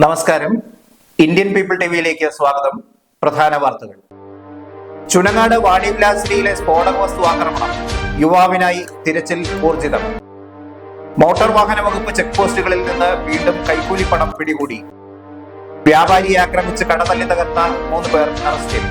നമസ്കാരം. Indian people ടിവിയിലേക്ക് സ്വാഗതം. പ്രധാന വാർത്തകൾ. ചുനങ്ങാട് വാണിവിലാസിലെ സ്ഫോടക വസ്തു ആക്രമണം. യുവാവിനായി തിരച്ചിൽ ഊർജിതം. മോട്ടോർ വാഹന വകുപ്പ് ചെക്ക് പോസ്റ്റുകളിൽ നിന്ന് വീണ്ടും കൈക്കൂലി പണം പിടികൂടി. വ്യാപാരിയെ ആക്രമിച്ച് കടതല്ലി തകർത്ത മൂന്ന് പേർ അറസ്റ്റിൽ.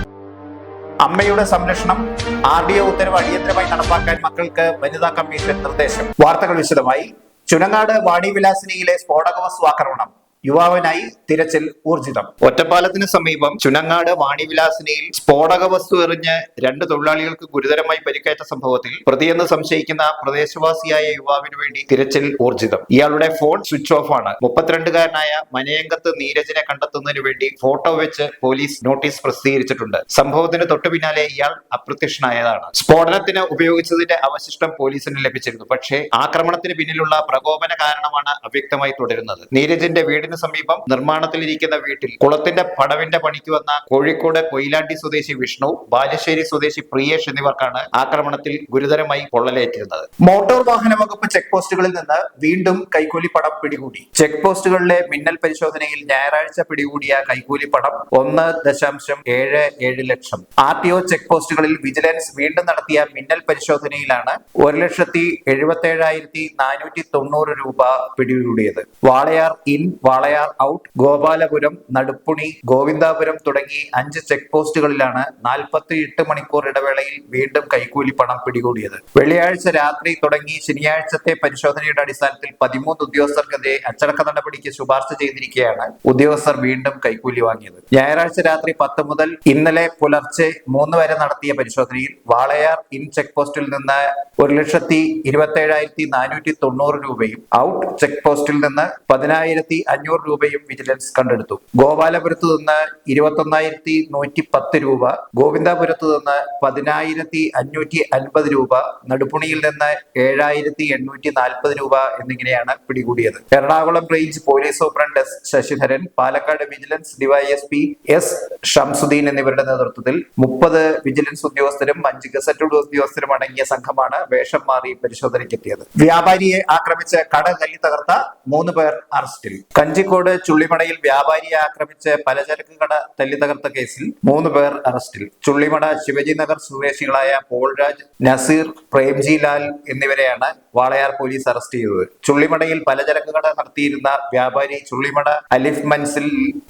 അമ്മയുടെ സംരക്ഷണം ആർ ഡി ഒ ഉത്തരവ് അടിയന്തരമായി നടപ്പാക്കാൻ മക്കൾക്ക് വനിതാ കമ്മീഷൻ നിർദ്ദേശം. വാർത്തകൾ വിശദമായി. ചുനങ്ങാട് വാണിവിലാസിനിയിലെ സ്ഫോടക വസ്തു ആക്രമണം. യുവാവിനായി തിരച്ചിൽ ഊർജിതം. ഒറ്റപ്പാലത്തിന് സമീപം ചുനങ്ങാട് വാണിവിലാസിനിയിൽ സ്ഫോടക വസ്തു എറിഞ്ഞ് രണ്ട് തൊഴിലാളികൾക്ക് ഗുരുതരമായി പരിക്കേറ്റ സംഭവത്തിൽ പ്രതിയെന്ന് സംശയിക്കുന്ന പ്രദേശവാസിയായ യുവാവിന് വേണ്ടി തിരച്ചിൽ ഊർജിതം. ഇയാളുടെ ഫോൺ സ്വിച്ച് ഓഫ് ആണ്. മുപ്പത്തിരണ്ടുകാരനായ മനയങ്കത്ത് നീരജിനെ കണ്ടെത്തുന്നതിന് വേണ്ടി ഫോട്ടോ വെച്ച് പോലീസ് നോട്ടീസ് പ്രസിദ്ധീകരിച്ചിട്ടുണ്ട്. സംഭവത്തിന് തൊട്ടു പിന്നാലെ ഇയാൾ അപ്രത്യക്ഷനായതാണ്. സ്ഫോടനത്തിന് ഉപയോഗിച്ചതിന്റെ അവശിഷ്ടം പോലീസിന് ലഭിച്ചിരുന്നു. പക്ഷേ ആക്രമണത്തിന് പിന്നിലുള്ള പ്രകോപന കാരണമാണ് അവ്യക്തമായി തുടരുന്നത്. നീരജിന്റെ വീടിന് സമീപം നിർമ്മാണത്തിലിരിക്കുന്ന വീട്ടിൽ കുളത്തിന്റെ പടവിന്റെ പണിക്ക് വന്ന കോഴിക്കോട് കൊയിലാണ്ടി സ്വദേശി വിഷ്ണു ബാലുശ്ശേരി സ്വദേശി പ്രിയേഷ് എന്നിവർക്കാണ് ആക്രമണത്തിൽ ഗുരുതരമായി പൊള്ളലേറ്റിരുന്നത്. മോട്ടോർ വാഹന വകുപ്പ് ചെക്ക് പോസ്റ്റുകളിൽ നിന്ന് വീണ്ടും കൈക്കൂലി പടം പിടികൂടി. ചെക്ക് പോസ്റ്റുകളിലെ മിന്നൽ പരിശോധനയിൽ ഞായറാഴ്ച പിടികൂടിയ കൈക്കൂലി പടം ഒന്ന് ദശാംശം ഏഴ് ഏഴ് ലക്ഷം. ആർ ടി ഒ ചെക്ക് പോസ്റ്റുകളിൽ വിജിലൻസ് വീണ്ടും നടത്തിയ മിന്നൽ പരിശോധനയിലാണ് ഒരു ലക്ഷത്തി എഴുപത്തി ഏഴായിരത്തി നാനൂറ്റി തൊണ്ണൂറ് രൂപ പിടികൂടിയത്. വാളയാർ ഇൻ വാളയാർ ഔട്ട് ഗോപാലപുരം നടുപ്പുണി ഗോവിന്ദാപുരം തുടങ്ങി അഞ്ച് ചെക്ക് പോസ്റ്റുകളിലാണ് നാൽപ്പത്തി എട്ട് മണിക്കൂർ ഇടവേളയിൽ വീണ്ടും കൈക്കൂലി പണം പിടികൂടിയത്. വെള്ളിയാഴ്ച രാത്രി തുടങ്ങി ശനിയാഴ്ചത്തെ പരിശോധനയുടെ അടിസ്ഥാനത്തിൽ പതിമൂന്ന് ഉദ്യോഗസ്ഥർക്കെതിരെ അച്ചടക്ക നടപടിക്ക് ശുപാർശ ചെയ്തിരിക്കെയാണ് ഉദ്യോഗസ്ഥർ വീണ്ടും കൈക്കൂലി വാങ്ങിയത്. ഞായറാഴ്ച രാത്രി പത്ത് മുതൽ ഇന്നലെ പുലർച്ചെ മൂന്ന് വരെ നടത്തിയ പരിശോധനയിൽ വാളയാർ ഇൻ ചെക്ക് പോസ്റ്റിൽ നിന്ന് ഒരു ലക്ഷത്തി ഇരുപത്തി ഏഴായിരത്തി നാനൂറ്റി തൊണ്ണൂറ് രൂപയും ഔട്ട് ചെക്ക് പോസ്റ്റിൽ നിന്ന് പതിനായിരത്തി അഞ്ഞൂറ് രൂപയും വിജിലൻസ് കണ്ടെടുത്തു. ഗോപാലപുരത്ത് നിന്ന് ഇരുപത്തൊന്നായിരത്തി നൂറ്റി പത്ത് രൂപ ഗോവിന്ദാപുരത്ത് നിന്ന് പതിനായിരത്തി അഞ്ഞൂറ്റി അൻപത് രൂപ നടുപ്പുണിയിൽ നിന്ന് ഏഴായിരത്തി എണ്ണൂറ്റി നാൽപ്പത് രൂപ എന്നിങ്ങനെയാണ് പിടികൂടിയത്. Ernakulam range police superintendent S Sasidharan Palakkad vigilance D Y S P S Shamsuddin എന്നിവരുടെ നേതൃത്വത്തിൽ മുപ്പത് വിജിലൻസ് ഉദ്യോഗസ്ഥരും അഞ്ച് ഗസറ്റഡ് ഉദ്യോഗസ്ഥരും അടങ്ങിയ സംഘമാണ് വേഷം മാറി പരിശോധനയ്ക്കെത്തിയത്. വ്യാപാരിയെ ആക്രമിച്ച് കട തല്ലി തകർത്ത മൂന്ന് പേർ അറസ്റ്റിൽ. കഞ്ചിക്കോട് ചുള്ളിമടയിൽ വ്യാപാരിയെ ആക്രമിച്ച് പലചരക്ക് കട തല്ലിത്തകർത്ത കേസിൽ മൂന്ന് പേർ അറസ്റ്റിൽ. ചുള്ളിമട ശിവജി നഗർ സ്വദേശികളായ പോൾരാജ് നസീർ പ്രേംജി ലാൽ എന്നിവരെയാണ് വാളയാർ പോലീസ് അറസ്റ്റ് ചെയ്തത്. ചുള്ളിമടയിൽ പലചരക്ക് കട നടത്തിയിരുന്ന വ്യാപാരി ചുള്ളിമട അലിഫ് മൻസിൽ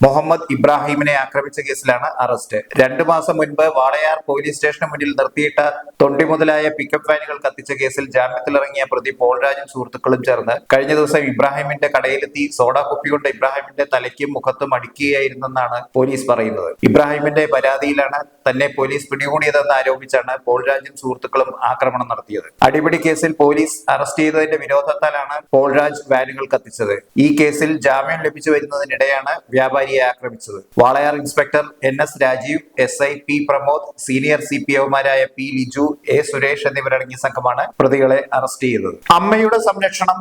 മുഹമ്മദ് ഇബ്രാഹിമിനെ ആക്രമിച്ച കേസിലാണ് അറസ്റ്റ്. രണ്ടു മാസം മുൻപ് വാളയാർ പോലീസ് സ്റ്റേഷന് മുന്നിൽ നിർത്തിയിട്ട തൊണ്ടി മുതലായ പിക്കപ്പ് വാനുകൾ കത്തിച്ച കേസിൽ ജാമ്യത്തിലിറങ്ങിയ പ്രതി പോൾരാജും സുഹൃത്തുക്കളും ചേർന്ന് കഴിഞ്ഞ ദിവസം ഇബ്രാഹിമിന്റെ കടയിലെത്തി സോഡ കുപ്പി കൊണ്ട് ഇബ്രാഹിമിന്റെ തലയ്ക്കും മുഖത്തും അടിക്കുകയായിരുന്നെന്നാണ് പോലീസ് പറയുന്നത്. ഇബ്രാഹിമിന്റെ പരാതിയിലാണ് തന്നെ പോലീസ് പിടികൂടിയതെന്ന് ആരോപിച്ചാണ് പോൾരാജും സുഹൃത്തുക്കളും ആക്രമണം നടത്തിയത്. അടിപിടി കേസിൽ പോലീസ് അറസ്റ്റ് ചെയ്തതിന്റെ വിരോധത്താലാണ് പോൾരാജ് വാനുകൾ കത്തിച്ചത്. ഈ കേസിൽ ജാമ്യം ലഭിച്ചു വരുന്നതിനിടെയാണ് വ്യാപാരിയെ ആക്രമിച്ചത്. Walayar inspector N S Rajeev S I P Pramod senior C P ഒമാരായ P Liju A Suresh എന്നിവരടങ്ങിയ സംഘമാണ് പ്രതികളെ അറസ്റ്റ് ചെയ്തത്. അമ്മയുടെ സംരക്ഷണം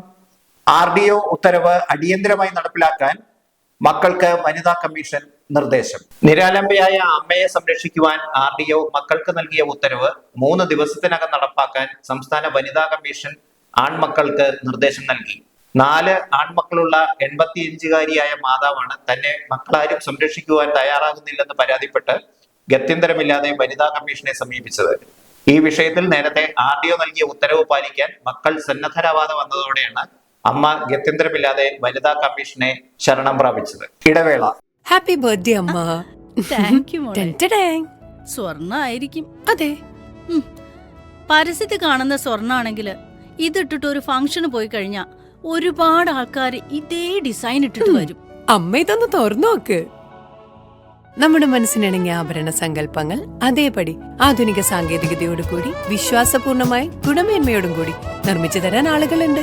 ആർ ഡി ഒ ഉത്തരവ് അടിയന്തരമായി നടപ്പിലാക്കാൻ മക്കൾക്ക് വനിതാ കമ്മീഷൻ നിർദ്ദേശം. നിരാലംബയായ അമ്മയെ സംരക്ഷിക്കുവാൻ ആർ ഡി ഒ മക്കൾക്ക് നൽകിയ ഉത്തരവ് മൂന്ന് ദിവസത്തിനകം നടപ്പാക്കാൻ സംസ്ഥാന വനിതാ കമ്മീഷൻ ആൺമക്കൾക്ക് നിർദ്ദേശം നൽകി. നാല് ആൺമക്കളുള്ള എൺപത്തിയഞ്ചുകാരിയായ മാതാവാണ് തന്നെ മക്കളാരും സംരക്ഷിക്കുവാൻ തയ്യാറാകുന്നില്ലെന്ന് പരാതിപ്പെട്ട് ഗത്യന്തരമില്ലാതെ വനിതാ കമ്മീഷനെ സമീപിച്ചത്. ഈ വിഷയത്തിൽ നേരത്തെ ആർ ഡി ഒ നൽകിയ ഉത്തരവ് പാലിക്കാൻ മക്കൾ സന്നദ്ധരാവാതെ വന്നതോടെയാണ് അമ്മ ഗത്യന്തരമില്ലാതെ വനിതാ കമ്മീഷനെ ശരണം പ്രാപിച്ചത്. ഇടവേള. ഹാപ്പി ബർത്ത്ഡേ അമ്മ. Thank you. സ്വർണ ആയിരിക്കും അതെ. പരസ്യത്തിൽ കാണുന്ന സ്വർണാണെങ്കിൽ ഇതിട്ടിട്ട് ഒരു ഫംഗ്ഷന് പോയി കഴിഞ്ഞാ ഒരുപാട് ആൾക്കാർ ഇതേ ഡിസൈൻ ഇട്ടിട്ട് വരും. അമ്മ ഇതൊന്ന് തുറന്നു നോക്ക്. നമ്മുടെ മനസ്സിനിണങ്ങിയ ആഭരണ സങ്കല്പങ്ങൾ അതേപടി ആധുനിക സാങ്കേതികതയോടുകൂടി വിശ്വാസപൂർണമായി ഗുണമേന്മയോടും കൂടി നിർമ്മിച്ചു തരാൻ ആളുകളുണ്ട്.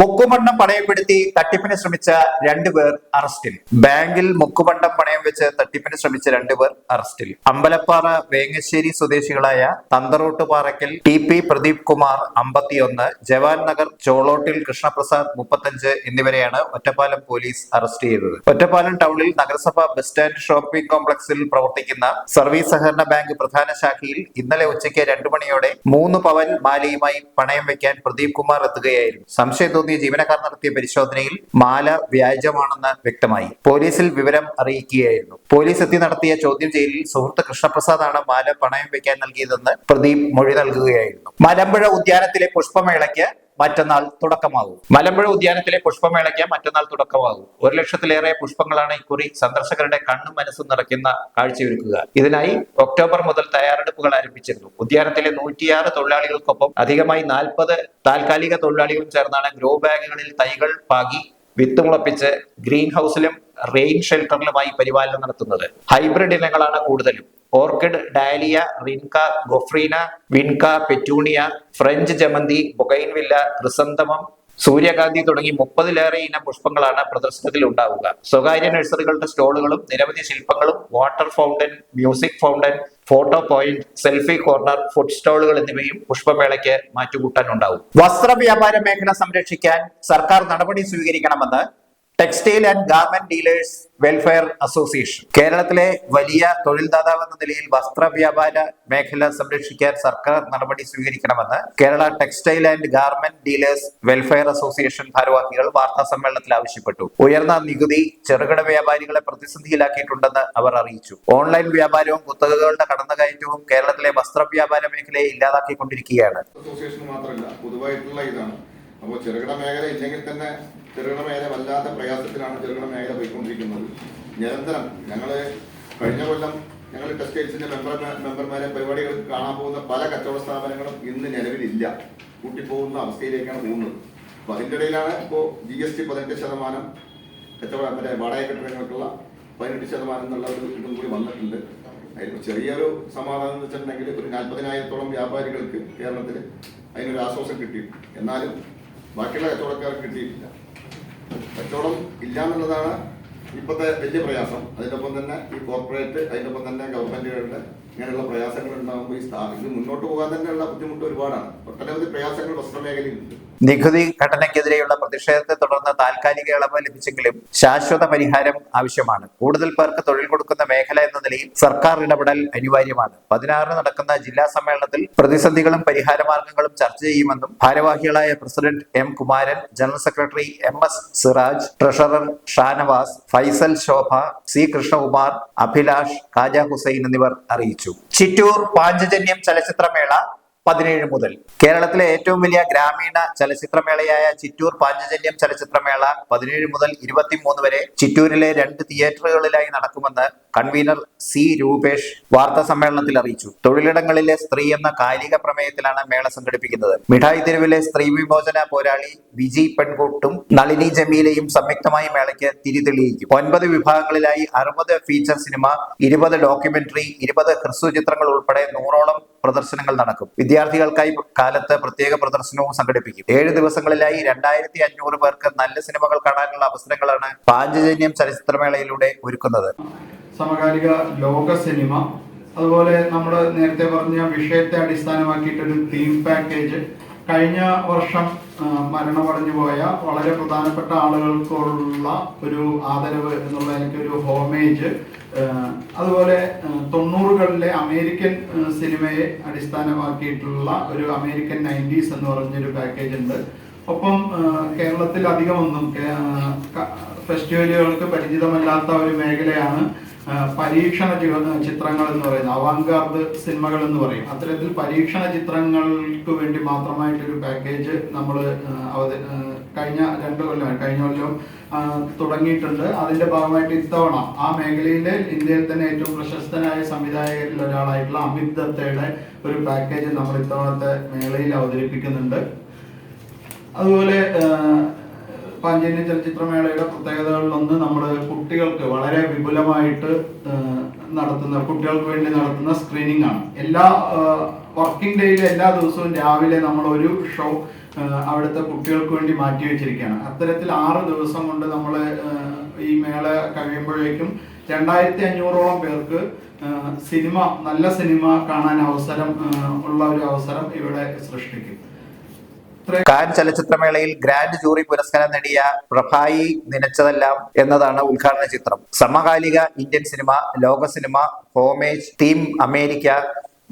മുക്കുമണ്ണം പണയപ്പെടുത്തി തട്ടിപ്പിന് ശ്രമിച്ച രണ്ടുപേർ അറസ്റ്റിൽ. ബാങ്കിൽ മുക്കുമണ്ണം പണയം വെച്ച് തട്ടിപ്പിന് ശ്രമിച്ച രണ്ടുപേർ അറസ്റ്റിൽ. അമ്പലപ്പാറ വേങ്ങശ്ശേരി സ്വദേശികളായ തന്തറോട്ടുപാറയ്ക്കൽ ടി പി പ്രദീപ് കുമാർ അമ്പത്തിയൊന്ന് ജവാൻ നഗർ ചോളോട്ടിൽ കൃഷ്ണപ്രസാദ് മുപ്പത്തഞ്ച് എന്നിവരെയാണ് ഒറ്റപ്പാലം പോലീസ് അറസ്റ്റ് ചെയ്തത്. ഒറ്റപ്പാലം ടൗണിൽ നഗരസഭ ബസ് സ്റ്റാൻഡ് ഷോപ്പിംഗ് കോംപ്ലക്സിൽ പ്രവർത്തിക്കുന്ന സർവീസ് സഹകരണ ബാങ്ക് പ്രധാന ശാഖയിൽ ഇന്നലെ ഉച്ചയ്ക്ക് രണ്ടു മണിയോടെ മൂന്ന് പവൻ മാലയുമായി പണയം വെക്കാൻ പ്രദീപ് കുമാർ എത്തുകയായിരുന്നു. സംശയം തോന്നിയ ജീവനക്കാർ നടത്തിയ പരിശോധനയിൽ മാല വ്യാജമാണെന്ന് വ്യക്തമായി. പോലീസിൽ വിവരം അറിയിക്കുകയായിരുന്നു. പോലീസ് എത്തി നടത്തിയ ചോദ്യം ചെയ്യലിൽ സുഹൃത്ത് കൃഷ്ണപ്രസാദാണ് മാല പണയം വെക്കാൻ നൽകിയതെന്ന് പ്രദീപ് മൊഴി നൽകുകയായിരുന്നു. മലമ്പുഴ ഉദ്യാനത്തിലെ പുഷ്പമേളയ്ക്ക് മറ്റന്നാൾ തുടക്കമാകും. മലമ്പുഴ ഉദ്യാനത്തിലെ പുഷ്പമേളയ്ക്ക് മറ്റന്നാൾ തുടക്കമാകും. ഒരു ലക്ഷത്തിലേറെ പുഷ്പങ്ങളാണ് ഇക്കുറി സന്ദർശകരുടെ കണ്ണും മനസ്സും നിറയ്ക്കുന്ന കാഴ്ചയൊരുക്കുക. ഇതിനായി ഒക്ടോബർ മുതൽ തയ്യാറെടുപ്പുകൾ ആരംഭിച്ചിരുന്നു. ഉദ്യാനത്തിലെ നൂറ്റിയാറ് തൊഴിലാളികൾക്കൊപ്പം അധികമായി നാൽപ്പത് താൽക്കാലിക തൊഴിലാളികളും ചേർന്നാണ് ഗ്രോ ബാഗുകളിൽ തൈകൾ പാകി വിത്ത് മുളപ്പിച്ച് ഗ്രീൻ ഹൗസിലും റെയിൻ ഷെൽട്ടറിലുമായി പരിപാലനം നടത്തുന്നത്. ഹൈബ്രിഡ് ഇനങ്ങളാണ് കൂടുതലും. ഓർക്കിഡ് ഡാലിയ റിൻക ഗൊഫ്രീന വിൻക പെറ്റൂണിയ ഫ്രഞ്ച് ജമന്തി ബൊഗൈൻവില്ല ക്രിസന്തമം സൂര്യകാന്തി തുടങ്ങി മുപ്പതിലേറെ ഇനം പുഷ്പങ്ങളാണ് പ്രദർശനത്തിൽ ഉണ്ടാവുക. സ്വകാര്യ നഴ്സറികളുടെ സ്റ്റോളുകളും നിരവധി ശില്പങ്ങളും water fountain music fountain photo point selfie corner food സ്റ്റോളുകൾ എന്നിവയും പുഷ്പമേളയ്ക്ക് മാറ്റുകൂട്ടാനുണ്ടാവും. വസ്ത്ര വ്യാപാര മേഖല സംരക്ഷിക്കാൻ സർക്കാർ നടപടി സ്വീകരിക്കണമെന്ന് textile and garment dealers welfare association കേരളത്തിലെ വലിയ തൊഴിൽദാതാവ് എന്ന നിലയിൽ വസ്ത്ര വ്യാപാര മേഖല സംരക്ഷിക്കാൻ സർക്കാർ നടപടി സ്വീകരിക്കണമെന്ന് Kerala textile and garment dealers welfare association ഭാരവാഹികൾ വാർത്താ സമ്മേളനത്തിൽ ആവശ്യപ്പെട്ടു. ഉയർന്ന നികുതി ചെറുകിട വ്യാപാരികളെ പ്രതിസന്ധിയിലാക്കിയിട്ടുണ്ടെന്ന് അവർ അറിയിച്ചു. ഓൺലൈൻ വ്യാപാരവും കുത്തകകളുടെ കടന്നുകയറ്റവും കേരളത്തിലെ വസ്ത്ര വ്യാപാര മേഖലയെ ഇല്ലാതാക്കിക്കൊണ്ടിരിക്കുകയാണ്. അസോസിയേഷൻ മാത്രമല്ല പൊതുവായിട്ടുള്ള ഇതാണ്. അപ്പോൾ ചെറുകിട മേഖല ഇല്ലെങ്കിൽ തന്നെ ചെറുകിട മേഖല വല്ലാത്ത പ്രയാസത്തിലാണ് ചെറുകിട മേഖല പോയിക്കൊണ്ടിരിക്കുന്നത്. നിരന്തരം ഞങ്ങൾ കഴിഞ്ഞ കൊല്ലം ഞങ്ങൾ ടെക്സ്റ്റൈൽസിന്റെ മെമ്പർ മെമ്പർമാരെ പരിപാടികൾ കാണാൻ പോകുന്ന പല കച്ചവട സ്ഥാപനങ്ങളും ഇന്ന് നിലവിലില്ല. കൂട്ടിപ്പോകുന്ന അവസ്ഥയിലേക്കാണ് പോകുന്നത്. അപ്പോൾ അതിന്റെ ഇടയിലാണ് ഇപ്പോൾ ജി എസ് ടി പതിനെട്ട് ശതമാനം കച്ചവട മറ്റേ വാടക കെട്ടിടങ്ങൾക്കുള്ള പതിനെട്ട് ശതമാനം എന്നുള്ള ഒരു ഇതും കൂടി വന്നിട്ടുണ്ട്. അതിൽ ചെറിയൊരു സമാധാനം എന്ന് വെച്ചിട്ടുണ്ടെങ്കിൽ ഒരു നാൽപ്പതിനായിരത്തോളം വ്യാപാരികൾക്ക് കേരളത്തിൽ അതിനൊരു ആശ്വാസം കിട്ടി. എന്നാലും ബാക്കിയുള്ള കച്ചവടക്കാർക്ക് കിട്ടിയിട്ടില്ല. കച്ചവടം ഇല്ല എന്നുള്ളതാണ് ഇപ്പോഴത്തെ വലിയ പ്രയാസം. അതിനൊപ്പം തന്നെ ഈ കോർപ്പറേറ്റ് അതിനൊപ്പം തന്നെ ഗവൺമെന്റുകളുടെ ഇങ്ങനെയുള്ള പ്രയാസങ്ങൾ ഉണ്ടാകുമ്പോൾ ഈ സ്ഥാപനം മുന്നോട്ട് പോകാൻ തന്നെയുള്ള ബുദ്ധിമുട്ട് ഒരുപാടാണ്. ഒട്ടനവധി പ്രയാസങ്ങൾ വസ്ത്രമേഖലയിലുണ്ട് നികുതി ഘടനയ്ക്കെതിരെയുള്ള പ്രതിഷേധത്തെ തുടർന്ന് താൽക്കാലിക ഇളവ് ലഭിച്ചെങ്കിലും ശാശ്വത പരിഹാരം ആവശ്യമാണ്. കൂടുതൽ പേർക്ക് തൊഴിൽ കൊടുക്കുന്ന മേഖല എന്ന നിലയിൽ സർക്കാർ ഇടപെടൽ അനിവാര്യമാണ്. പതിനാറിന് നടക്കുന്ന ജില്ലാ സമ്മേളനത്തിൽ പ്രതിസന്ധികളും പരിഹാര പരിഹാരമാർഗങ്ങളും ചർച്ച ചെയ്യുമെന്നും ഭാരവാഹികളായ president M Kumaran general secretary M S Siraj treasurer Shanavas Faisal Shobha C Krishnakumar Abhilash Kaja Hussain എന്നിവർ അറിയിച്ചു. ചിറ്റൂർ പാഞ്ചജന്യം ചലച്ചിത്രമേള പതിനേഴ് മുതൽ. കേരളത്തിലെ ഏറ്റവും വലിയ ഗ്രാമീണ ചലച്ചിത്രമേളയായ ചിറ്റൂർ പാഞ്ചജന്യം ചലച്ചിത്രമേള പതിനേഴ് മുതൽ ഇരുപത്തിമൂന്ന് വരെ ചിറ്റൂരിലെ രണ്ട് തിയേറ്ററുകളിലായി നടക്കുമെന്ന് കൺവീനർ സി രൂപേഷ് വാർത്താ സമ്മേളനത്തിൽ അറിയിച്ചു. തൊഴിലിടങ്ങളിലെ സ്ത്രീ എന്ന കാലിക പ്രമേയത്തിലാണ് മേള സംഘടിപ്പിക്കുന്നത്. മിഠായി തെരുവിലെ സ്ത്രീ വിമോചന പോരാളി വിജി പെൺകൂട്ടും നളിനി ജമീലയും സംയുക്തമായി മേളയ്ക്ക് തിരിതെളിയിക്കും. ഒൻപത് വിഭാഗങ്ങളിലായി അറുപത് ഫീച്ചർ സിനിമ ഇരുപത് ഡോക്യുമെന്ററി ഇരുപത് ഹ്രസ്വ ചിത്രങ്ങൾ ഉൾപ്പെടെ നൂറോളം പ്രദർശനങ്ങൾ നടക്കും. വിദ്യാർത്ഥികൾക്കായി കാലത്ത് പ്രത്യേക പ്രദർശനവും സംഘടിപ്പിക്കും. ഏഴ് ദിവസങ്ങളിലായി രണ്ടായിരത്തി അഞ്ഞൂറ് പേർക്ക് നല്ല സിനിമകൾ കാണാനുള്ള അവസരങ്ങളാണ് പാഞ്ചജന്യം ചലച്ചിത്രമേളയിലൂടെ ഒരുക്കുന്നത്. സമകാലിക ലോക സിനിമ. അതുപോലെ നമ്മൾ നേരത്തെ പറഞ്ഞ വിഷയത്തെ അടിസ്ഥാനമാക്കിയിട്ടൊരു തീം പാക്കേജ് കഴിഞ്ഞ വർഷം മരണമടഞ്ഞു പോയ വളരെ പ്രധാനപ്പെട്ട ആളുകൾക്കുള്ള ഒരു ആദരവ് എന്നുള്ള എനിക്കൊരു ഹോമേജ് അതുപോലെ തൊണ്ണൂറുകളിലെ അമേരിക്കൻ സിനിമയെ അടിസ്ഥാനമാക്കിയിട്ടുള്ള ഒരു അമേരിക്കൻ നയന്റീസ് എന്ന് പറഞ്ഞൊരു പാക്കേജ് ഉണ്ട്. ഒപ്പം കേരളത്തിൽ അധികമൊന്നും ഫെസ്റ്റിവലുകൾക്ക് പരിചിതമല്ലാത്ത ഒരു മേഖലയാണ് പരീക്ഷണ ചിത്രങ്ങൾ എന്ന് പറയുന്നത് അവാങ്കാർഡ് സിനിമകൾ എന്ന് പറയും. അത്തരത്തിൽ പരീക്ഷണ ചിത്രങ്ങൾക്ക് വേണ്ടി മാത്രമായിട്ടൊരു പാക്കേജ് നമ്മൾ കഴിഞ്ഞ രണ്ട് കൊല്ലം കഴിഞ്ഞ കൊല്ലം തുടങ്ങിയിട്ടുണ്ട്. അതിന്റെ ഭാഗമായിട്ട് ഇത്തവണ ആ മേഖലയിലെ ഇന്ത്യയിൽ തന്നെ ഏറ്റവും പ്രശസ്തനായ സംവിധായകരിൽ ഒരാളായിട്ടുള്ള അമിത് ദത്തയുടെ ഒരു പാക്കേജ് നമ്മൾ ഇത്തവണത്തെ മേളയിൽ അവതരിപ്പിക്കുന്നുണ്ട്. അതുപോലെ പാഞ്ചേരി ചലച്ചിത്രമേളയുടെ പ്രത്യേകതകളിലൊന്ന് നമ്മൾ കുട്ടികൾക്ക് വളരെ വിപുലമായിട്ട് നടത്തുന്ന കുട്ടികൾക്ക് വേണ്ടി നടത്തുന്ന സ്ക്രീനിങ് ആണ്. എല്ലാ വർക്കിംഗ് ഡേയിലെ എല്ലാ ദിവസവും രാവിലെ നമ്മൾ ഒരു ഷോ അവിടുത്തെ കുട്ടികൾക്ക് വേണ്ടി മാറ്റി വെച്ചിരിക്കുകയാണ്. അത്തരത്തിൽ ആറ് ദിവസം കൊണ്ട് നമ്മൾ ഈ മേള കഴിയുമ്പോഴേക്കും രണ്ടായിരത്തി അഞ്ഞൂറോളം പേർക്ക് സിനിമ നല്ല സിനിമ കാണാൻ അവസരം ഉള്ള ഒരു അവസരം ഇവിടെ സൃഷ്ടിക്കും. കാൻ ചലച്ചിത്രമേളയിൽ ഗ്രാൻഡ് ജൂറി പുരസ്കാരം നേടിയ പ്രഭായി നിനച്ചതെല്ലാം എന്നതാണ് ഉദ്ഘാടന ചിത്രം. സമകാലിക ഇന്ത്യൻ സിനിമ ലോക cinema homage theme America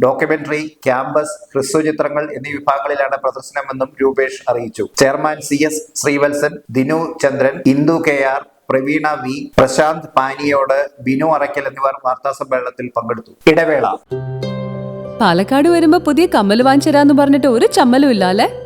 documentary campus ഹ്രസ്വ ചിത്രങ്ങൾ എന്നീ വിഭാഗങ്ങളിലാണ് പ്രദർശനമെന്നും രൂപേഷ് അറിയിച്ചു. Chairman C S Sreevalsan Dinu Chandran Indu K R Praveena V Prashanth Paniyode Binu Arakkal എന്നിവർ വാർത്താ സമ്മേളനത്തിൽ പങ്കെടുത്തു. ഇടവേള. പാലക്കാട് വരുമ്പോ പുതിയ കമ്മൽ വാങ്ങിച്ചു തരാന്ന് പറഞ്ഞിട്ട് ഒരു ചമ്മലും ഇല്ല അല്ലേ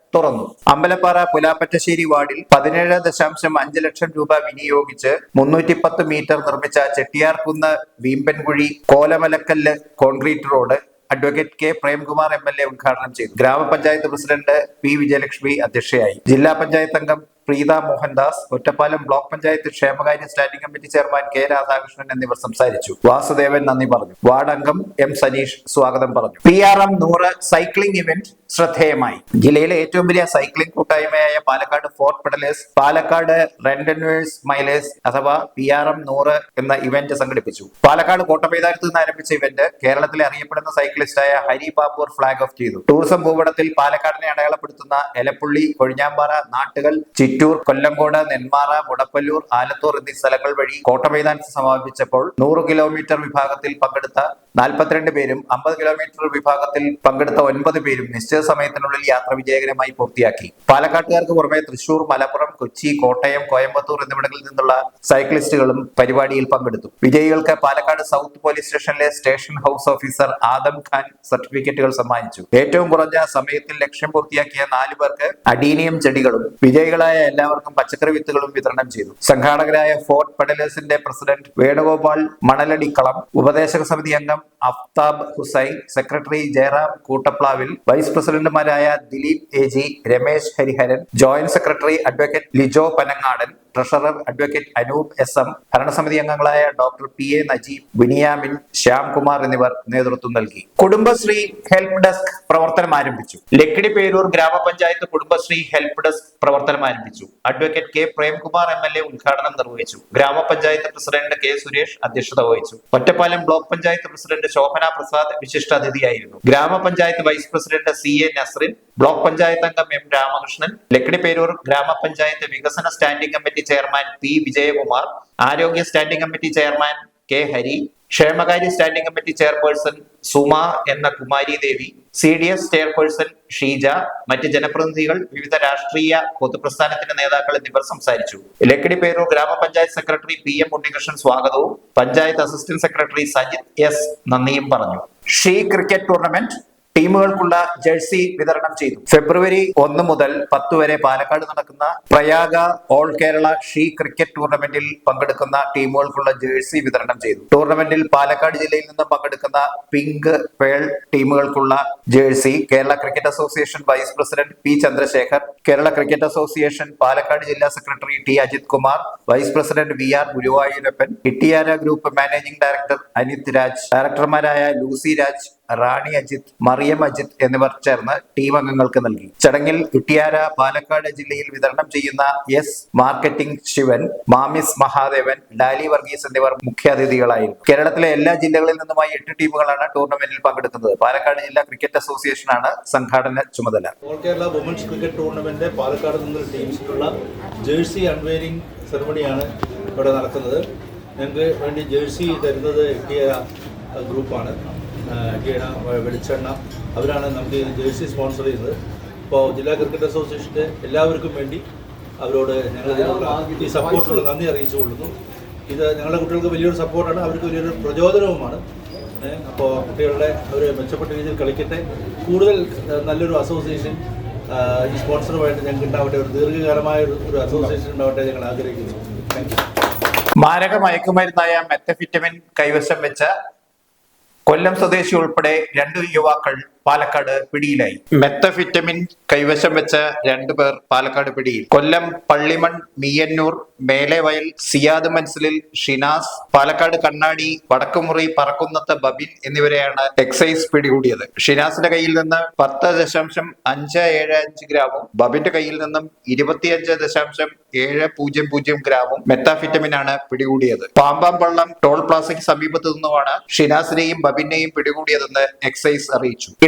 തുറന്നു. അമ്പലപ്പാറ പുലാപ്പറ്റശ്ശേരി വാർഡിൽ പതിനേഴ് ദശാംശം അഞ്ച് ലക്ഷം രൂപ വിനിയോഗിച്ച് മുന്നൂറ്റി പത്ത് മീറ്റർ നിർമ്മിച്ച Chettiyarkunnu Veembankuzhi Kolamalakkallu concrete road advocate K Premkumar M L A ഉദ്ഘാടനം ചെയ്തു. ഗ്രാമപഞ്ചായത്ത് പ്രസിഡന്റ് പി വിജയലക്ഷ്മി അധ്യക്ഷയായി. ജില്ലാ പഞ്ചായത്ത് അംഗം പ്രീത മോഹൻദാസ് ഒറ്റപ്പാലം ബ്ലോക്ക് പഞ്ചായത്ത് ക്ഷേമകാര്യ standing committee chairman K Radhakrishnan എന്നിവർ സംസാരിച്ചു. വാസുദേവൻ നന്ദി പറഞ്ഞു. വാർഡ് അംഗം എം സനീഷ് സ്വാഗതം പറഞ്ഞു. പി ആർ എം നൂറ് സൈക്ലിംഗ് ഇവന്റ് ശ്രദ്ധേയമായി. ജില്ലയിലെ ഏറ്റവും വലിയ സൈക്ലിംഗ് കൂട്ടായ്മയായ Palakkad fort pedallers Palakkad randonneurs milers അഥവാ പി ആർ എം നൂറ് എന്ന ഇവന്റ് സംഘടിപ്പിച്ചു. പാലക്കാട് കോട്ടമൈതാനത്ത് നിന്ന് ആരംഭിച്ച ഇവന്റ് കേരളത്തിലെ അറിയപ്പെടുന്ന സൈക്ലിസ്റ്റായ ഹരി ബാബൂർ ഫ്ളാഗ് ഓഫ് ചെയ്തു. ടൂറിസം ഭൂപടത്തിൽ പാലക്കാടിനെ അടയാളപ്പെടുത്തുന്ന എലപ്പുള്ളി കൊഴിഞ്ഞാമ്പാറ നാട്ടുകൾ ചിറ്റൂർ കൊല്ലംകോട് നെന്മാറ മുടപ്പല്ലൂർ ആലത്തൂർ എന്നീ സ്ഥലങ്ങൾ വഴി കോട്ടമൈതാനത്ത് സമാപിച്ചപ്പോൾ നൂറ് കിലോമീറ്റർ വിഭാഗത്തിൽ പങ്കെടുത്ത നാൽപ്പത്തിരണ്ട് പേരും അമ്പത് കിലോമീറ്റർ വിഭാഗത്തിൽ പങ്കെടുത്ത ഒൻപത് പേരും നിശ്ചിത സമയത്തിനുള്ളിൽ യാത്ര വിജയകരമായി പൂർത്തിയാക്കി. പാലക്കാട്ടുകാർക്ക് പുറമെ തൃശൂർ മലപ്പുറം കൊച്ചി കോട്ടയം കോയമ്പത്തൂർ എന്നിവിടങ്ങളിൽ നിന്നുള്ള സൈക്ലിസ്റ്റുകളും പരിപാടിയിൽ പങ്കെടുത്തു. വിജയികൾക്ക് പാലക്കാട് സൗത്ത് പോലീസ് സ്റ്റേഷനിലെ station house officer Adam Khan സർട്ടിഫിക്കറ്റുകൾ സമ്മാനിച്ചു. ഏറ്റവും കുറഞ്ഞ സമയത്തിൽ ലക്ഷ്യം പൂർത്തിയാക്കിയ നാലു പേർക്ക് അഡീനിയം ചെടികളും വിജയികളായ എല്ലാവർക്കും പച്ചക്കറി വിത്തുകളും വിതരണം ചെയ്തു. സംഘാടകരായ ഫോർട്ട് പെഡലേഴ്സിന്റെ പ്രസിഡന്റ് വേണുഗോപാൽ മണലടിക്കളം ഉപദേശക സമിതി അംഗം അഫ്താബ് ഹുസൈൻ സെക്രട്ടറി ജയറാം കൂട്ടപ്ലാവിൽ വൈസ് പ്രസിഡന്റുമാരായ Dileep A G Ramesh Hariharan joint secretary advocate Lijo Panangadan treasurer advocate Anoop S M ഭരണസമിതി അംഗങ്ങളായ doctor P A Najeeb Biniyamin Shyamkumar എന്നിവർ നേതൃത്വം നൽകി. കുടുംബശ്രീ ഹെൽപ്പ് ഡെസ്ക് പ്രവർത്തനം ആരംഭിച്ചു. ലക്കിടി പേരൂർ ഗ്രാമപഞ്ചായത്ത് കുടുംബശ്രീ ഹെൽപ്പ് ഡെസ്ക് പ്രവർത്തനം ആരംഭിച്ചു. Advocate K Premkumar M L A ഉദ്ഘാടനം നിർവഹിച്ചു. ഗ്രാമപഞ്ചായത്ത് പ്രസിഡന്റ് കെ സുരേഷ് അധ്യക്ഷത വഹിച്ചു. ഒറ്റപ്പാലം ബ്ലോക്ക് പഞ്ചായത്ത് പ്രസിഡന്റ് ശോഭന പ്രസാദ് വിശിഷ്ട അതിഥിയായിരുന്നു. Grama panchayat vice president C A Nasrin block panchayat അംഗം എം രാമകൃഷ്ണൻ ലക്കിടി പേരൂർ ഗ്രാമപഞ്ചായത്ത് വികസന standing committee chairman P Vijayakumar ആരോഗ്യ standing committee chairman K Hari ക്ഷേമകാര്യ സ്റ്റാൻഡിംഗ് കമ്മിറ്റി ചെയർപേഴ്സൺ സുമ എന്ന Kumari Devi C D S chairperson Sheeja മറ്റ് ജനപ്രതിനിധികൾ വിവിധ രാഷ്ട്രീയ പൊതുപ്രസ്ഥാനത്തിന്റെ നേതാക്കൾ എന്നിവർ സംസാരിച്ചു. ലക്കിടി പേരൂർ ഗ്രാമപഞ്ചായത്ത് സെക്രട്ടറി പി എം ഉണ്ണികൃഷ്ണൻ സ്വാഗതവും. Panchayat assistant secretary Sajith S നന്ദിയും പറഞ്ഞു. ഷീ ക്രിക്കറ്റ് ടൂർണമെന്റ് ടീമുകൾക്കുള്ള ജേഴ്സി വിതരണം ചെയ്തു. ഫെബ്രുവരി ഒന്ന് മുതൽ പത്ത് വരെ പാലക്കാട് നടക്കുന്ന Prayaga all Kerala she cricket ടൂർണമെന്റിൽ പങ്കെടുക്കുന്ന ടീമുകൾക്കുള്ള ജേഴ്സി വിതരണം ചെയ്തു. ടൂർണമെന്റിൽ പാലക്കാട് ജില്ലയിൽ നിന്ന് പങ്കെടുക്കുന്ന pink pearl ടീമുകൾക്കുള്ള jersey Kerala cricket association vice president P Chandrasekhar Kerala cricket association Palakkad ജില്ലാ secretary T Ajith Kumar vice president V R Guruvayurappan Ittiyara group managing director Anith Raj ഡയറക്ടർമാരായ Lucy Raj Rani Ajith Mariam Ajith എന്നിവർ ചേർന്ന് team അംഗങ്ങൾക്ക് നൽകി. ചടങ്ങിൽ ഇട്ടിയാര പാലക്കാട് ജില്ലയിൽ വിതരണം ചെയ്യുന്ന S marketing Sivan Mamis Mahadevan Dali Varghese എന്നിവർ മുഖ്യാതിഥികളായിരുന്നു. കേരളത്തിലെ എല്ലാ ജില്ലകളിൽ നിന്നുമായി എട്ട് ടീമുകളാണ് ടൂർണമെന്റിൽ പങ്കെടുക്കുന്നത്. പാലക്കാട് ജില്ലാ ക്രിക്കറ്റ് അസോസിയേഷനാണ് സംഘാടന ചുമതല. All Kerala women's cricket tournament Palakkad നിന്ന് ടീംസിലുള്ള ജേഴ്സി അൺവെയറിംഗ് സെറമണിയാണ് ഇവിടെ നടക്കുന്നത് ഞങ്ങൾക്ക് വേണ്ടി ജേഴ്സി തരുന്നത് എത്തിയ ഗ്രൂപ്പാണ്. എട്ടിയ വെളിച്ചെണ്ണ. അവരാണ് നമുക്ക് ജേഴ്സി സ്പോൺസർ ചെയ്യുന്നത്. അപ്പോൾ ജില്ലാ ക്രിക്കറ്റ് അസോസിയേഷന്റെ എല്ലാവർക്കും വേണ്ടി അവരോട് ഞങ്ങൾ ഈ സപ്പോർട്ടിനുള്ള നന്ദി അറിയിച്ചു കൊള്ളുന്നു. ഇത് ഞങ്ങളുടെ കുട്ടികൾക്ക് വലിയൊരു സപ്പോർട്ടാണ്. അവർക്ക് വലിയൊരു പ്രചോദനവുമാണ്. അപ്പോൾ കുട്ടികളുടെ അവർ മെച്ചപ്പെട്ട രീതിയിൽ കളിക്കട്ടെ. കൂടുതൽ നല്ലൊരു അസോസിയേഷൻ ഈ സ്പോൺസറുമായിട്ട് ഞങ്ങൾക്ക് ഉണ്ടാവട്ടെ. ഒരു ദീർഘകാലമായ ഒരു അസോസിയേഷൻ ഉണ്ടാവട്ടെ ഞങ്ങൾ ആഗ്രഹിക്കുന്നു. മാരക മയക്കുമരുന്നായ മെത്തഫിറ്റമിൻ കൈവശം വെച്ച കൊല്ലം സ്വദേശി ഉൾപ്പെടെ രണ്ട് യുവാക്കൾ പാലക്കാട് പിടിയിലായി. മെത്തഫിറ്റമിൻ കൈവശം വെച്ച രണ്ടു പേർ പാലക്കാട് പിടിയിൽ. കൊല്ലം പള്ളിമൺ മീയന്നൂർ മേലേവയൽ സിയാദ് മൻസിലിൽ ഷിനാസ് പാലക്കാട് കണ്ണാടി വടക്കുമുറി പറക്കുന്നത്ത് ബബിൻ എന്നിവരെയാണ് എക്സൈസ് പിടികൂടിയത്. ഷിനാസിന്റെ കയ്യിൽ നിന്ന് പത്ത് ദശാംശം അഞ്ച് ഏഴ് അഞ്ച് ഗ്രാമും ബബിന്റെ കയ്യിൽ നിന്നും ഇരുപത്തിയഞ്ച് ദശാംശം ഏഴ് പൂജ്യം പൂജ്യം ഗ്രാമും മെത്താഫിറ്റമിൻ ആണ് പിടികൂടിയത് പാമ്പാമ്പള്ളം ടോൾ പ്ലാസയ്ക്ക് സമീപത്തു നിന്നുമാണ് ഷിനാസിനെയും ബബിനെയും പിടികൂടിയതെന്ന് എക്സൈസ് അറിയിച്ചു.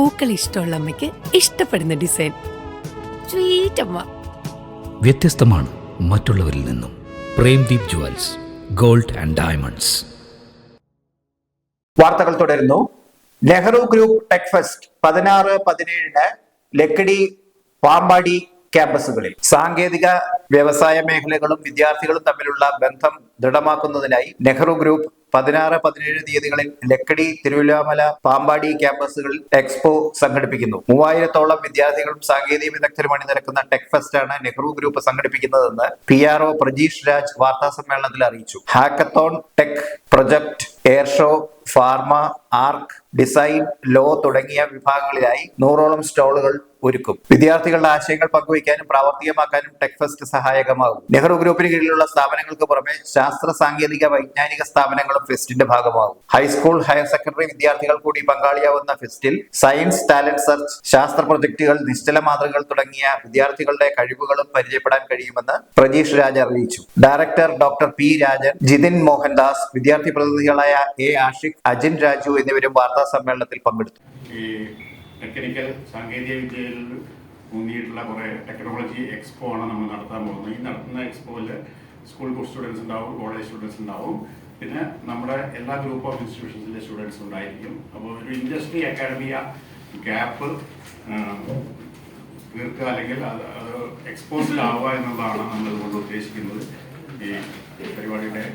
പൂക്കൾ ഇഷ്ടമുള്ള അമ്മയ്ക്ക് ഇഷ്ടപ്പെടുന്ന ഡിസൈൻ. സ്വീറ്റ് അമ്മ വ്യത്യസ്തമാണ് മറ്റുള്ളവരിൽ നിന്നും. Premdeep jewels gold and diamonds. വാർത്തകൾ തുടരുന്നു. നെഹ്റു ഗ്രൂപ്പ് ടെക് ഫെസ്റ്റ് പതിനാറ് പതിനേഴിന് ലക്കിടി പാമ്പാടി ക്യാമ്പസുകളിൽ. സാങ്കേതിക വ്യവസായ മേഖലകളും വിദ്യാർത്ഥികളും തമ്മിലുള്ള ബന്ധം ദൃഢമാക്കുന്നതിനായി നെഹ്റു ഗ്രൂപ്പ് പതിനാറ് പതിനേഴ് തീയതികളിൽ ലക്കടി തിരുവല്ലാമല പാമ്പാടി ക്യാമ്പസുകളിൽ എക്സ്പോ സംഘടിപ്പിക്കുന്നു. മൂവായിരത്തോളം വിദ്യാർത്ഥികളും സാങ്കേതിക വിദഗ്ധരും അണിനിരക്കുന്ന ടെക് ഫെസ്റ്റ് ആണ് Nehru group സംഘടിപ്പിക്കുന്നതെന്ന് P R O Prajeesh Raj വാർത്താ സമ്മേളനത്തിൽ അറിയിച്ചു. Hackathon tech project air show pharma arch design law തുടങ്ങിയ വിഭാഗങ്ങളിലായി നൂറോളം സ്റ്റോളുകൾ ഒരുക്കും. വിദ്യാർത്ഥികളുടെ ആശയങ്ങൾ പങ്കുവയ്ക്കാനും പ്രാവർത്തികമാക്കാനും ടെക് ഫെസ്റ്റ് സഹായകമാകും. നെഹ്റു ഗ്രൂപ്പിന് കീഴിലുള്ള സ്ഥാപനങ്ങൾക്ക് പുറമെ ശാസ്ത്ര സാങ്കേതിക വൈജ്ഞാനിക സ്ഥാപനങ്ങളും ഫെസ്റ്റിന്റെ ഭാഗമാകും. ഹൈസ്കൂൾ ഹയർ സെക്കൻഡറി വിദ്യാർത്ഥികൾ കൂടി പങ്കാളിയാവുന്ന ഫെസ്റ്റിൽ സയൻസ് ടാലന്റ് സെർച്ച് ശാസ്ത്ര പ്രൊജക്ടുകൾ നിശ്ചല മാതൃകകൾ തുടങ്ങിയ വിദ്യാർത്ഥികളുടെ കഴിവുകളും പരിചയപ്പെടാൻ കഴിയുമെന്ന് പ്രജീഷ് രാജ അറിയിച്ചു. Director doctor P Rajan Jithin Mohandas വിദ്യാർത്ഥി പ്രതിനിധികളായ എ ആഷിഖ് അജിൻ രാജു എന്നിവരും വാർത്താ സമ്മേളനത്തിൽ പങ്കെടുത്തു. ഈ ടെക്നിക്കൽ സാങ്കേതിക വിദ്യയിൽ ഊന്നിയിട്ടുള്ള കുറേ ടെക്നോളജി എക്സ്പോ ആണ് നമ്മൾ നടത്താൻ പോകുന്നത്. ഈ നടത്തുന്ന എക്സ്പോയിൽ സ്കൂൾ സ്റ്റുഡൻസ് ഉണ്ടാവും കോളേജ് സ്റ്റുഡൻസ് ഉണ്ടാവും. പിന്നെ നമ്മുടെ എല്ലാ ഗ്രൂപ്പ് ഓഫ് ഇൻസ്റ്റിറ്റ്യൂഷൻസിലെ സ്റ്റുഡൻസ് ഉണ്ടായിരിക്കും. അപ്പോൾ ഒരു ഇൻഡസ്ട്രി അക്കാഡമിയ ഗ്യാപ്പ് തീർക്കുക അല്ലെങ്കിൽ അത് അത് എക്സ്പോസ്ഡ് ആവുക എന്നുള്ളതാണ് നമ്മൾ ഇതുകൊണ്ട് ഉദ്ദേശിക്കുന്നത്. ഈ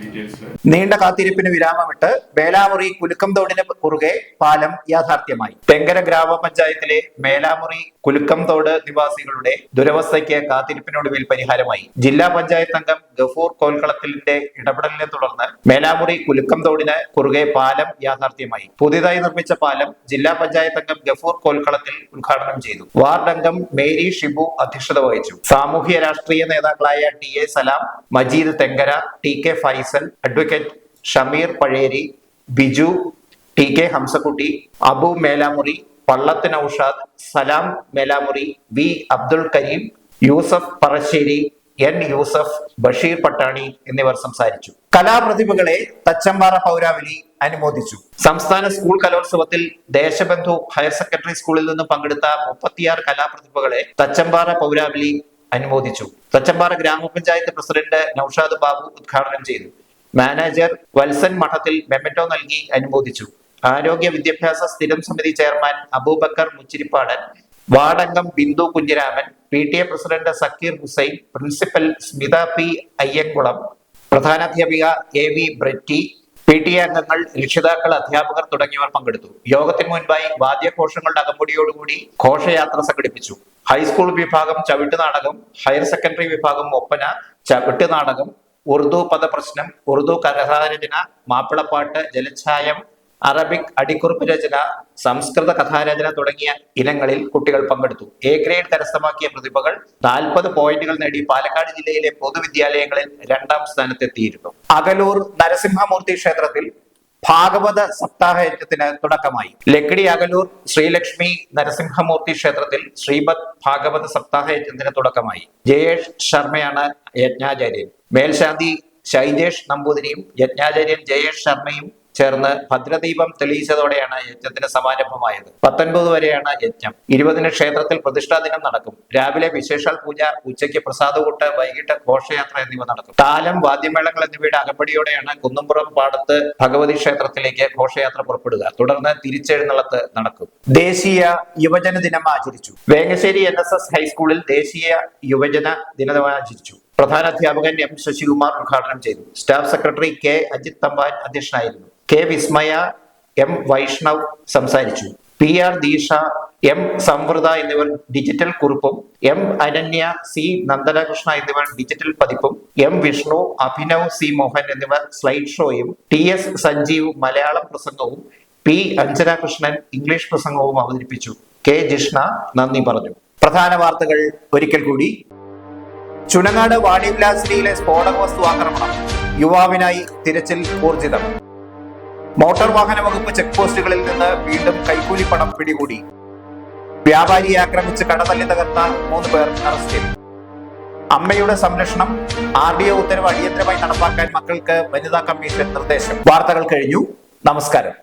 ഡീറ്റെയിൽസ് നീണ്ട കാത്തിരിപ്പിന് വിരാമമിട്ട് മേലാമുറി കുലുക്കംതോടിന് കുറുകെ പാലം യാഥാർത്ഥ്യമായി. തെങ്കര ഗ്രാമപഞ്ചായത്തിലെ മേലാമുറി കുലുക്കംതോട് നിവാസികളുടെ ദുരവസ്ഥയ്ക്ക് കാത്തിരിപ്പിനൊടുവിൽ പരിഹാരമായി. ജില്ലാ പഞ്ചായത്ത് അംഗം ഗഫൂർ കോൽക്കളത്തിലിന്റെ ഇടപെടലിനെ തുടർന്ന് മേലാമുറി കുലുക്കംതോടിന് കുറുകെ പാലം യാഥാർത്ഥ്യമായി. പുതിയതായി നിർമ്മിച്ച പാലം ജില്ലാ പഞ്ചായത്ത് അംഗം ഗഫൂർ കോൽക്കളത്തിൽ ഉദ്ഘാടനം ചെയ്തു. വാർഡ് അംഗം മേരി ഷിബു അധ്യക്ഷത വഹിച്ചു. സാമൂഹ്യ രാഷ്ട്രീയ നേതാക്കളായ T A Salam Majeed Thenkara T K Faisal advocate Shameer Pazheri Biju T K Hamsakutty Abu Melamuri Pallath Naushad Salam Melamuri V Abdul Karim Yusuf Parassery N Yusuf Basheer Pattani എന്നിവർ സംസാരിച്ചു. കലാപ്രതിഭകളെ തച്ചമ്പാറ പൗരാവലി അനുമോദിച്ചു. സംസ്ഥാന school കലോത്സവത്തിൽ Deshbandhu higher secondary സ്കൂളിൽ നിന്ന് പങ്കെടുത്ത മുപ്പത്തിയാറ് കലാപ്രതിഭകളെ തച്ചമ്പാറ പൗരാവലി അനുമോദിച്ചു. തച്ചമ്പാറ ഗ്രാമപഞ്ചായത്ത് പ്രസിഡന്റ് നൌഷാദ് ബാബു ഉദ്ഘാടനം ചെയ്തു. മാനേജർ വത്സൻ മഠത്തിൽ മെമ്മറ്റോ നൽകി അനുമോദിച്ചു. ആരോഗ്യ വിദ്യാഭ്യാസ സ്ഥിരം സമിതി chairman Abubakar മുച്ചിരിപ്പാടൻ വാർഡംഗം Bindu Kunhiraman P T A president Zakir Hussain principal Smitha P Ayyankulam പ്രധാനാധ്യാപിക A V Bretty P T A അംഗങ്ങൾ രക്ഷിതാക്കൾ അധ്യാപകർ തുടങ്ങിയവർ പങ്കെടുത്തു. യോഗത്തിന് മുൻപായി വാദ്യഘോഷങ്ങളുടെ അകമ്പടിയോടുകൂടി ഘോഷയാത്ര സംഘടിപ്പിച്ചു. ഹൈസ്കൂൾ വിഭാഗം ചവിട്ട് നാടകം ഹയർ സെക്കൻഡറി വിഭാഗം ഒപ്പന ചവിട്ട് നാടകം ഉറുദു പദപ്രശ്നം ഉറുദു കഥാരചന മാപ്പിളപ്പാട്ട് ജലച്ഛായം അറബിക് അടിക്കുറിപ്പ് രചന സംസ്കൃത കഥാരചന തുടങ്ങിയ ഇനങ്ങളിൽ കുട്ടികൾ പങ്കെടുത്തു. എ ഗ്രേഡ് കരസ്ഥമാക്കിയ പ്രതിഭകൾ നാൽപ്പത് പോയിന്റുകൾ നേടി പാലക്കാട് ജില്ലയിലെ പൊതുവിദ്യാലയങ്ങളിൽ രണ്ടാം സ്ഥാനത്തെത്തിയിരുന്നു. അകലൂർ നരസിംഹമൂർത്തി ക്ഷേത്രത്തിൽ ഭാഗവത സപ്താഹയജ്ഞത്തിന് തുടക്കമായി. ലക്കിടി അകലൂർ ശ്രീലക്ഷ്മി നരസിംഹമൂർത്തി ക്ഷേത്രത്തിൽ ശ്രീമദ് ഭാഗവത സപ്താഹയജ്ഞത്തിന് തുടക്കമായി. ജയേഷ് ശർമ്മയാണ് യജ്ഞാചാര്യൻ. മേൽശാന്തി ശൈജേഷ് നമ്പൂതിരിയും യജ്ഞാചാര്യൻ ജയേഷ് ശർമ്മയും ചേർന്ന് ഭദ്രദീപം തെളിയിച്ചതോടെയാണ് യജ്ഞത്തിന് സമാരംഭമായത്. പത്തൊൻപത് വരെയാണ് യജ്ഞം. ഇരുപതിന് ക്ഷേത്രത്തിൽ പ്രതിഷ്ഠാ ദിനം നടക്കും. രാവിലെ വിശേഷാൽ പൂജ ഉച്ചയ്ക്ക് പ്രസാദകൂട്ട് വൈകിട്ട് ഘോഷയാത്ര എന്നിവ നടക്കും. താലം വാദ്യമേളങ്ങൾ എന്നിവയുടെ അകമ്പടിയോടെയാണ് കുന്നുംപുറം പാടത്ത് ഭഗവതി ക്ഷേത്രത്തിലേക്ക് ഘോഷയാത്ര പുറപ്പെടുക. തുടർന്ന് തിരിച്ചെഴുന്നള്ളത്ത് നടക്കും. ദേശീയ യുവജന ദിനം ആചരിച്ചു. വേങ്ങശ്ശേരി എൻ എസ് എസ് ഹൈസ്കൂളിൽ ദേശീയ യുവജന ദിനം ആചരിച്ചു. പ്രധാന അധ്യാപകൻ എം ശശികുമാർ ഉദ്ഘാടനം ചെയ്തു. Staff secretary K Ajith Thampan അധ്യക്ഷനായിരുന്നു. കെ വിസ്മയ എം വൈഷ്ണവ് സംസാരിച്ചു. P R Deesha M Samvritha എന്നിവർ ഡിജിറ്റൽ കുറിപ്പും എം അനന്യ സി നന്ദനകൃഷ്ണ എന്നിവർ ഡിജിറ്റൽ പതിപ്പും എം വിഷ്ണു അഭിനവ് സി മോഹൻ എന്നിവർ സ്ലൈഡ് ഷോയും ടി എസ് സഞ്ജീവ് മലയാളം പ്രസംഗവും പി അഞ്ജന കൃഷ്ണൻ ഇംഗ്ലീഷ് പ്രസംഗവും അവതരിപ്പിച്ചു. കെ ജിഷ്ണ നന്ദി പറഞ്ഞു. പ്രധാന വാർത്തകൾ ഒരിക്കൽ കൂടി. ചുനങ്ങാട് വാണിവിലാസിലെ സ്ഫോടക വസ്തു ആക്രമണം. യുവാവിനായി തിരച്ചിൽ ഊർജിതം. മോട്ടോർ വാഹന വകുപ്പ് ചെക്ക് പോസ്റ്റുകളിൽ നിന്ന് വീണ്ടും കൈക്കൂലി പണം പിടികൂടി. വ്യാപാരിയെ ആക്രമിച്ച് കടതല്ലി തകർത്ത മൂന്ന് പേർ അറസ്റ്റിൽ. അമ്മയുടെ സംരക്ഷണം ആർ ഡി ഒ ഉത്തരവ് അടിയന്തരമായി നടപ്പാക്കാൻ മക്കൾക്ക് വനിതാ കമ്മീഷൻ നിർദ്ദേശം. വാർത്തകൾ കഴിഞ്ഞു. നമസ്കാരം.